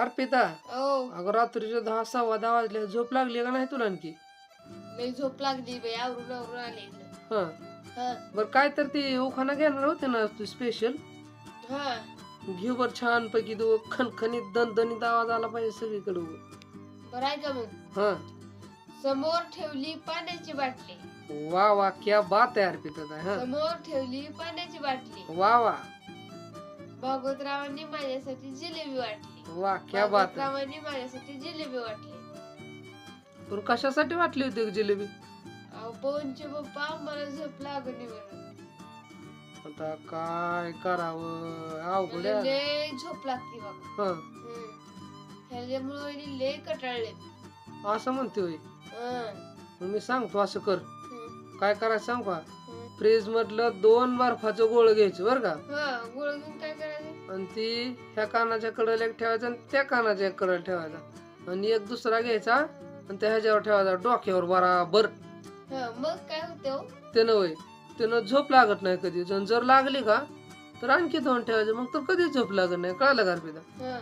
अर्पिता ओ अगं रात्रीच्या दहा सव्वा दहा वाजल्या झोप लागली का नाही तुला आणखी लई झोप लागली बाई आवरून आवरून आले इकडं हा. हा. बर काय तर ती उखाणा घेणार होते ना तू स्पेशल हा. घेऊ बर छान पैकी तू खणखणीत दणदणीत आवाज आला पाहिजे सगळीकडे बरं आहे का मग? हा. समोर ठेवली पाण्याची बाटली. वा वा क्या बात आहे अर्पिता ताई, हा. समोर ठेवली पाण्याची बाटली. वा वा. भागवतरावांनी माझ्यासाठी जिलेबी वाटली. वा क्या बात आहे. भागवतरावांनी माझ्यासाठी जिलेबी वाटली. पण कशासाठी वाटली होती जिलेबी? अहो पवनचे पप्पा मला झोप लागली म्हणून. आता काय करावं? अवघड मला आहे. लय झोप लागते बघा. हा. हम्म. ह्याच्यामुळे वहिनी लय कटाळले. असं म्हणते होय हं. मग मी सांगतो असं कर. हं. काय करायचं सांग का. फ्रीज मधलं दोन बर्फाचं गोळ घ्यायचं बरं का? हा गोळ घेऊन काय करायचं? आणि ती ह्या कानाच्या कडेला एक ठेवायचा आणि त्या कानाच्या एक कडेला ठेवायचा. आणि एक दुसरा घ्यायचा आणि त्या ह्याच्यावर ठेवायचा डोक्यावर बराबर. हा मग काय होते हो? त्यानं वय त्यानं झोप लागत नाही कधी जर जर लागली का तर आणखी दोन ठेवायचे मग तर कधीच झोप लागत नाही. कळालं का अर्पिता? हा.